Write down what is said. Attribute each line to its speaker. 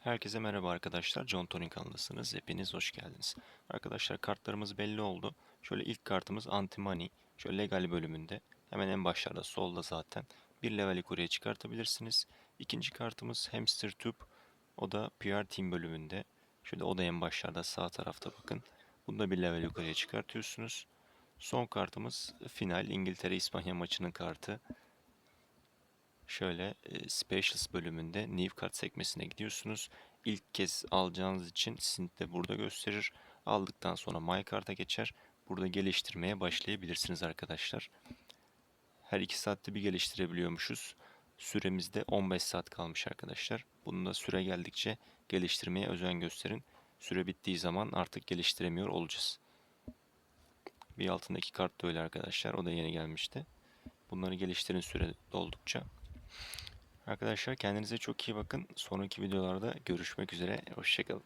Speaker 1: Herkese merhaba arkadaşlar. John Tony kanalındasınız. Hepiniz hoş geldiniz. Arkadaşlar kartlarımız belli oldu. Şöyle ilk kartımız Anti-Money. Şöyle legal bölümünde. Hemen en başlarda solda zaten. Bir level yukarıya çıkartabilirsiniz. İkinci kartımız Hamster Tube. O da PR Team bölümünde. Şöyle o da en başlarda sağ tarafta bakın. Bunu da bir level yukarıya çıkartıyorsunuz. Son kartımız final İngiltere-İspanya maçının kartı. Şöyle Specials bölümünde New Card sekmesine gidiyorsunuz. İlk kez alacağınız için sizin de burada gösterir. Aldıktan sonra My Card'a geçer. Burada geliştirmeye başlayabilirsiniz arkadaşlar. Her 2 saatte bir geliştirebiliyormuşuz. Süremizde 15 saat kalmış arkadaşlar. Bunu da süre geldikçe geliştirmeye özen gösterin. Süre bittiği zaman artık geliştiremiyor olacağız. Bir altındaki kart da öyle arkadaşlar. O da yeni gelmişti. Bunları geliştirin süre doldukça. Arkadaşlar kendinize çok iyi bakın. Sonraki videolarda görüşmek üzere. Hoşçakalın.